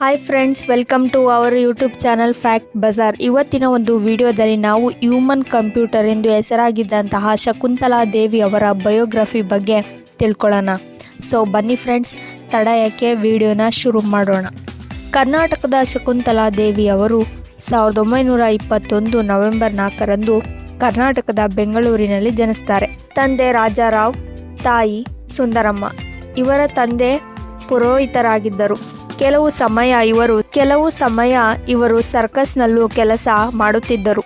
Hi friends welcome to our YouTube channel Fact Bazaar ಇವತ್ತಿನ ಒಂದು ವಿಡಿಯೋದಲ್ಲಿ ನಾವು ಹ್ಯೂಮನ್ ಕಂಪ್ಯೂಟರ್ ಎಂದು ಹೆಸರಾಗಿದ್ದಂತಹ ಶಕುಂತಲಾ ದೇವಿ ಅವರ ಬಯೋಗ್ರಫಿ ಬಗ್ಗೆ ತಿಳ್ಕೊಳ್ಳೋಣ. ಸೊ ಬನ್ನಿ ಫ್ರೆಂಡ್ಸ್ ತಡ ಯಾಕೆ ವಿಡಿಯೋನ ಶುರು ಮಾಡೋಣ. ಕರ್ನಾಟಕದ ಶಕುಂತಲಾ ದೇವಿ ಅವರು ಸಾವಿರದ ಒಂಬೈನೂರ ಇಪ್ಪತ್ತೊಂದು ನವೆಂಬರ್ ನಾಲ್ಕರಂದು ಕರ್ನಾಟಕದ ಬೆಂಗಳೂರಿನಲ್ಲಿ ಜನಿಸ್ತಾರೆ. ತಂದೆ ರಾಜಾರಾವ್, ತಾಯಿ ಸುಂದರಮ್ಮ. ಇವರ ತಂದೆ ಪುರೋಹಿತರಾಗಿದ್ದರು. ಕೆಲವು ಸಮಯ ಇವರು, ಕೆಲವು ಸಮಯ ಇವರು ಸರ್ಕಸ್ನಲ್ಲೂ ಕೆಲಸ ಮಾಡುತ್ತಿದ್ದರು.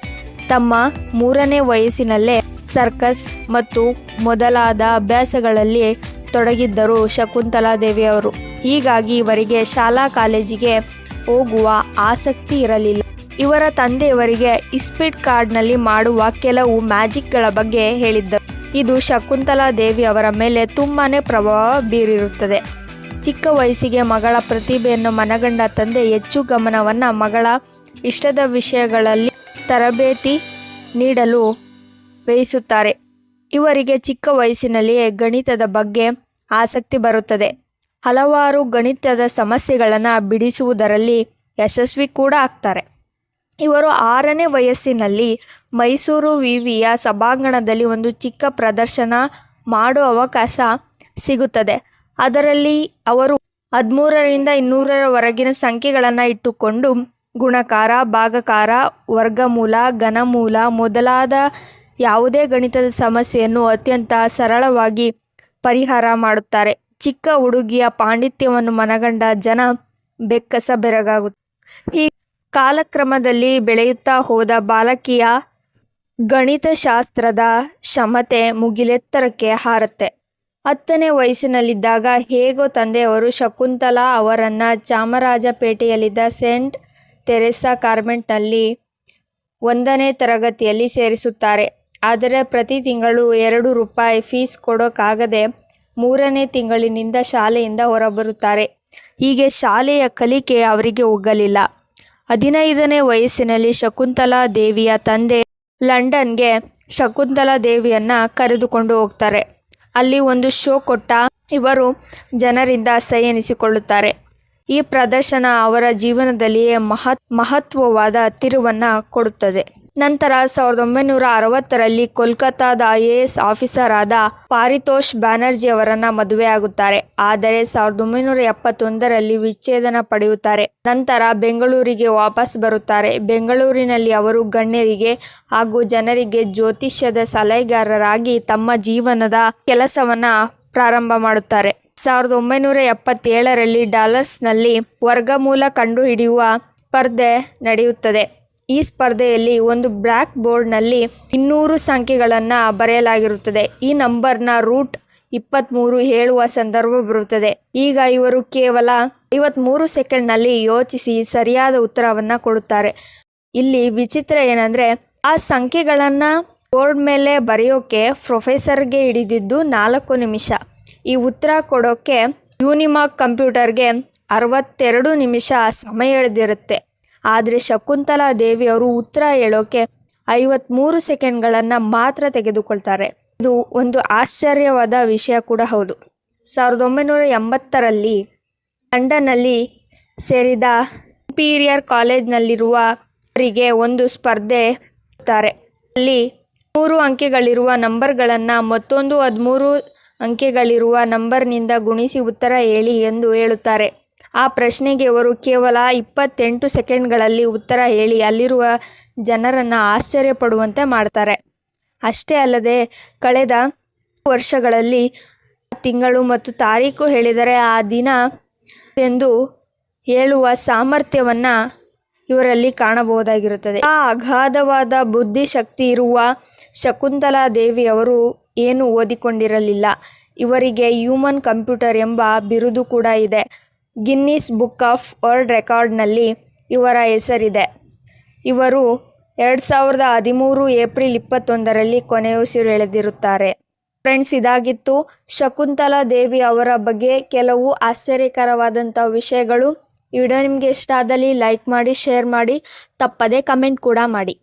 ತಮ್ಮ ಮೂರನೇ ವಯಸ್ಸಿನಲ್ಲೇ ಸರ್ಕಸ್ ಮತ್ತು ಮೊದಲಾದ ಅಭ್ಯಾಸಗಳಲ್ಲಿ ತೊಡಗಿದ್ದರು ಶಕುಂತಲಾ ದೇವಿಯವರು ಹೀಗಾಗಿ ಇವರಿಗೆ ಶಾಲಾ ಕಾಲೇಜಿಗೆ ಹೋಗುವ ಆಸಕ್ತಿ ಇರಲಿಲ್ಲ. ಇವರ ತಂದೆಯವರಿಗೆ ಇಸ್ಪಿಟ್ ಕಾರ್ಡ್ನಲ್ಲಿ ಮಾಡುವ ಕೆಲವು ಮ್ಯಾಜಿಕ್ಗಳ ಬಗ್ಗೆ ಹೇಳಿದ್ದರು ಇದು ಶಕುಂತಲಾ ದೇವಿ ಅವರ ಮೇಲೆ ತುಂಬಾ ಪ್ರಭಾವ ಬೀರಿರುತ್ತದೆ. ಚಿಕ್ಕ ವಯಸ್ಸಿಗೆ ಮಗಳ ಪ್ರತಿಭೆಯನ್ನು ಮನಗಂಡ ತಂದೆ ಹೆಚ್ಚು ಗಮನವನ್ನು ಮಗಳ ಇಷ್ಟದ ವಿಷಯಗಳಲ್ಲಿ ತರಬೇತಿ ನೀಡಲು ವಹಿಸುತ್ತಾರೆ ಇವರಿಗೆ ಚಿಕ್ಕ ವಯಸ್ಸಿನಲ್ಲಿಯೇ ಗಣಿತದ ಬಗ್ಗೆ ಆಸಕ್ತಿ ಬರುತ್ತದೆ. ಹಲವಾರು ಗಣಿತದ ಸಮಸ್ಯೆಗಳನ್ನು ಬಿಡಿಸುವುದರಲ್ಲಿ ಯಶಸ್ವಿ ಕೂಡ ಆಗ್ತಾರೆ. ಇವರು ಆರನೇ ವಯಸ್ಸಿನಲ್ಲಿ ಮೈಸೂರು ವಿವಿಯ ಸಭಾಂಗಣದಲ್ಲಿ ಒಂದು ಚಿಕ್ಕ ಪ್ರದರ್ಶನ ಮಾಡುವ ಅವಕಾಶ ಸಿಗುತ್ತದೆ. ಅದರಲ್ಲಿ ಅವರು ಹದಿಮೂರರಿಂದ ಇನ್ನೂರರವರೆಗಿನ ಸಂಖ್ಯೆಗಳನ್ನು ಇಟ್ಟುಕೊಂಡು ಗುಣಕಾರ, ಭಾಗಕಾರ, ವರ್ಗಮೂಲ, ಘನಮೂಲ ಮೊದಲಾದ ಯಾವುದೇ ಗಣಿತದ ಸಮಸ್ಯೆಯನ್ನು ಅತ್ಯಂತ ಸರಳವಾಗಿ ಪರಿಹಾರ ಮಾಡುತ್ತಾರೆ. ಚಿಕ್ಕ ಹುಡುಗಿಯ ಪಾಂಡಿತ್ಯವನ್ನು ಮನಗಂಡ ಜನ ಬೆಕ್ಕಸ ಬೆರಗಾಗುತ್ತೆ ಈ ಕಾಲಕ್ರಮದಲ್ಲಿ ಬೆಳೆಯುತ್ತಾ ಹೋದ ಬಾಲಕಿಯ ಗಣಿತಶಾಸ್ತ್ರದ ಕ್ಷಮತೆ ಮುಗಿಲೆತ್ತರಕ್ಕೆ ಹಾರತ್ತೆ. ಹತ್ತನೇ ವಯಸ್ಸಿನಲ್ಲಿದ್ದಾಗ ಹೇಗೋ ತಂದೆಯವರು ಶಕುಂತಲಾ ಅವರನ್ನು ಚಾಮರಾಜಪೇಟೆಯಲ್ಲಿದ್ದ ಸೇಂಟ್ ತೆರೆಸಾ ಕಾನ್ವೆಂಟ್ನಲ್ಲಿ ಒಂದನೇ ತರಗತಿಯಲ್ಲಿ ಸೇರಿಸುತ್ತಾರೆ. ಆದರೆ ಪ್ರತಿ ತಿಂಗಳು ಎರಡು ರೂಪಾಯಿ ಫೀಸ್ ಕೊಡೋಕ್ಕಾಗದೆ ಮೂರನೇ ತಿಂಗಳಿನಿಂದ ಶಾಲೆಯಿಂದ ಹೊರಬರುತ್ತಾರೆ. ಹೀಗೆ ಶಾಲೆಯ ಕಲಿಕೆ ಅವರಿಗೆ ಒಗ್ಗಲಿಲ್ಲ. ಹದಿನೈದನೇ ವಯಸ್ಸಿನಲ್ಲಿ ಶಕುಂತಲಾ ದೇವಿಯ ತಂದೆ ಲಂಡನ್ಗೆ ಶಕುಂತಲಾ ದೇವಿಯನ್ನು ಕರೆದುಕೊಂಡು ಹೋಗ್ತಾರೆ. ಅಲ್ಲಿ ಒಂದು ಶೋ ಕೊಟ್ಟ ಇವರು ಜನರಿಂದ ಅಸಹ್ಯ ಎನಿಸಿಕೊಳ್ಳುತ್ತಾರೆ. ಈ ಪ್ರದರ್ಶನ ಅವರ ಜೀವನದಲ್ಲಿಯೇ ಮಹತ್, ಮಹತ್ವವಾದ ತಿರುವನ್ನು ಕೊಡುತ್ತದೆ. ನಂತರ ಸಾವಿರದ ಒಂಬೈನೂರ ಅರವತ್ತರಲ್ಲಿ ಕೋಲ್ಕತ್ತಾದ ಐ ಎ ಎಸ್ ಆಫೀಸರ್ ಆದ ಪಾರಿತೋಷ್ ಬ್ಯಾನರ್ಜಿ ಅವರನ್ನ ಮದುವೆಯಾಗುತ್ತಾರೆ. ಆದರೆ ಸಾವಿರದ ಒಂಬೈನೂರ ಎಪ್ಪತ್ತೊಂದರಲ್ಲಿ ವಿಚ್ಛೇದನ ಪಡೆಯುತ್ತಾರೆ. ನಂತರ ಬೆಂಗಳೂರಿಗೆ ವಾಪಸ್ ಬರುತ್ತಾರೆ. ಬೆಂಗಳೂರಿನಲ್ಲಿ ಅವರು ಗಣ್ಯರಿಗೆ ಹಾಗೂ ಜನರಿಗೆ ಜ್ಯೋತಿಷ್ಯದ ಸಲಹೆಗಾರರಾಗಿ ತಮ್ಮ ಜೀವನದ ಕೆಲಸವನ್ನ ಪ್ರಾರಂಭ ಮಾಡುತ್ತಾರೆ. ಸಾವಿರದ ಒಂಬೈನೂರ ಎಪ್ಪತ್ತೇಳರಲ್ಲಿ ಡಾಲರ್ಸ್ನಲ್ಲಿ ವರ್ಗಮೂಲ ಕಂಡುಹಿಡಿಯುವ ಸ್ಪರ್ಧೆ ನಡೆಯುತ್ತದೆ. ಈ ಸ್ಪರ್ಧೆಯಲ್ಲಿ ಒಂದು ಬ್ಲ್ಯಾಕ್ ಬೋರ್ಡ್ನಲ್ಲಿ ಇನ್ನೂರು ಸಂಖ್ಯೆಗಳನ್ನು ಬರೆಯಲಾಗಿರುತ್ತದೆ. ಈ ನಂಬರ್ನ ರೂಟ್ ಇಪ್ಪತ್ತ್ಮೂರು ಹೇಳುವ ಸಂದರ್ಭ ಬರುತ್ತದೆ. ಈಗ ಇವರು ಕೇವಲ ಐವತ್ತ್ಮೂರು ಸೆಕೆಂಡ್ನಲ್ಲಿ ಯೋಚಿಸಿ ಸರಿಯಾದ ಉತ್ತರವನ್ನು ಕೊಡುತ್ತಾರೆ. ಇಲ್ಲಿ ವಿಚಿತ್ರ ಏನಂದರೆ, ಆ ಸಂಖ್ಯೆಗಳನ್ನು ಬೋರ್ಡ್ ಮೇಲೆ ಬರೆಯೋಕೆ ಪ್ರೊಫೆಸರ್ಗೆ ಹಿಡಿದಿದ್ದು ನಾಲ್ಕು ನಿಮಿಷ. ಈ ಉತ್ತರ ಕೊಡೋಕ್ಕೆ ಯೂನಿಮಾಕ್ ಕಂಪ್ಯೂಟರ್ಗೆ ಅರವತ್ತೆರಡು ನಿಮಿಷ ಸಮಯ ಹಿಡಿದಿರುತ್ತೆ. ಆದರೆ ಶಕುಂತಲಾ ದೇವಿ ಅವರು ಉತ್ತರ ಹೇಳೋಕೆ ಐವತ್ತ್ಮೂರು ಸೆಕೆಂಡ್ಗಳನ್ನು ಮಾತ್ರ ತೆಗೆದುಕೊಳ್ತಾರೆ. ಇದು ಒಂದು ಆಶ್ಚರ್ಯವಾದ ವಿಷಯ ಕೂಡ ಹೌದು. ಸಾವಿರದ ಒಂಬೈನೂರ ಎಂಬತ್ತರಲ್ಲಿ ಲಂಡನ್ನಲ್ಲಿ ಸೇರಿದ ಇಂಪೀರಿಯರ್ ಕಾಲೇಜ್ನಲ್ಲಿರುವ ಅವರಿಗೆ ಒಂದು ಸ್ಪರ್ಧೆ ತಾರೆ ಅಲ್ಲಿ ಮೂರು ಅಂಕೆಗಳಿರುವ ನಂಬರ್ಗಳನ್ನು ಮತ್ತೊಂದು ಹದಿಮೂರು ಅಂಕೆಗಳಿರುವ ನಂಬರ್ನಿಂದ ಗುಣಿಸಿ ಉತ್ತರ ಹೇಳಿ ಎಂದು ಹೇಳುತ್ತಾರೆ. ಆ ಪ್ರಶ್ನೆಗೆ ಅವರು ಕೇವಲ ಇಪ್ಪತ್ತೆಂಟು ಸೆಕೆಂಡ್ಗಳಲ್ಲಿ ಉತ್ತರ ಹೇಳಿ ಅಲ್ಲಿರುವ ಜನರನ್ನು ಆಶ್ಚರ್ಯಪಡುವಂತೆ ಮಾಡ್ತಾರೆ. ಅಷ್ಟೇ ಅಲ್ಲದೆ, ಕಳೆದ ವರ್ಷಗಳಲ್ಲಿ ತಿಂಗಳು ಮತ್ತು ತಾರೀಕು ಹೇಳಿದರೆ ಆ ದಿನ ಎಂದು ಹೇಳುವ ಸಾಮರ್ಥ್ಯವನ್ನು ಇವರಲ್ಲಿ ಕಾಣಬಹುದಾಗಿರುತ್ತದೆ. ಆ ಅಗಾಧವಾದ ಬುದ್ಧಿಶಕ್ತಿ ಇರುವ ಶಕುಂತಲಾ ದೇವಿ ಅವರು ಏನು ಓದಿಕೊಂಡಿರಲಿಲ್ಲ. ಇವರಿಗೆ ಹ್ಯೂಮನ್ ಕಂಪ್ಯೂಟರ್ ಎಂಬ ಬಿರುದು ಕೂಡ ಇದೆ. ಗಿನ್ನಿಸ್ ಬುಕ್ ಆಫ್ ವರ್ಲ್ಡ್ ರೆಕಾರ್ಡ್ನಲ್ಲಿ ಇವರ ಹೆಸರಿದೆ. ಇವರು ಎರಡು ಸಾವಿರದ ಹದಿಮೂರು ಏಪ್ರಿಲ್ ಇಪ್ಪತ್ತೊಂದರಲ್ಲಿ ಕೊನೆಯುಸಿರೆಳೆದಿರುತ್ತಾರೆ ಫ್ರೆಂಡ್ಸ್, ಇದಾಗಿತ್ತು ಶಕುಂತಲಾ ದೇವಿ ಅವರ ಬಗ್ಗೆ ಕೆಲವು ಆಶ್ಚರ್ಯಕರವಾದಂಥ ವಿಷಯಗಳು. ಈ ನಿಮಗೆ ಇಷ್ಟ ಆದಲ್ಲಿ ಲೈಕ್ ಮಾಡಿ, ಶೇರ್ ಮಾಡಿ, ತಪ್ಪದೇ ಕಮೆಂಟ್ ಕೂಡ ಮಾಡಿ.